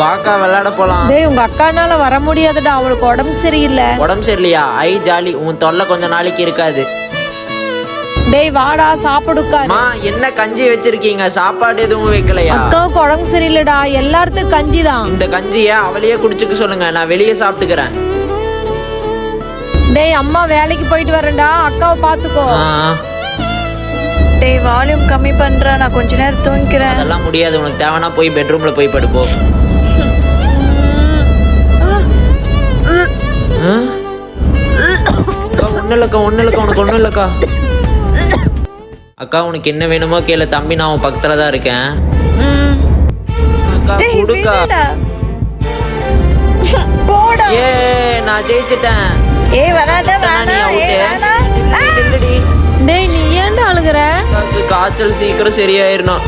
வாக்கா விளையாட போலாம். டேய் உங்க அக்கானால வர முடியாதுடா அவளுக்கு உடம்பு சரியில்லை. உடம்பு சரியில்லையா? ஐ ஜாலி உன் தொல்லை கொஞ்ச நாளைக்கு இருக்காது. டேய் வாடா சாப்பிடுக்கா. அம்மா என்ன கஞ்சி வச்சிருக்கீங்க? சாப்பாடு எதுவும் வைக்கலையா? அக்காவுக்கு உடம்பு சரியில்லைடா எல்லாத்துக்கும் கஞ்சி தான் இந்த கஞ்சிய அவளையே குடிச்சுக்க சொல்லுங்க நான் வெளியே சாப்பிட்டுக்கிறேன். டேய் அம்மா வேலைக்கு போயிட்டு வரேன்டா அக்காவை பாத்துக்கோ. ஆ, டேய் வால்யூம் கம்மி பண்றேன் நான் கொஞ்ச நேரம் தூங்கிக்கிறேன். அதெல்லாம் முடியாது உனக்கு தேவைன்னா போய் பெட்ரூம்ல போய் படுப்போ. ஒன்றும் இல்லைக்கா ஒன்றும் இல்லைக்கா உனக்கு ஒன்றும் இல்லைக்கா அக்கா உனக்கு என்ன வேணுமோ கேளு. தம்பி நான் உன் பக்கத்துல தான் இருக்கேன். அக்கா கொடுக்கா. போடா. ஏ நான் ஜெயிச்சிட்டேன். ஏய் வராத வேணாம் ஏய் அவுட்டு வேணாம் டேய் நீ ஏன்டா அழுகுற? காய்ச்சல் சீக்கிரம் சரியாயிரணும்.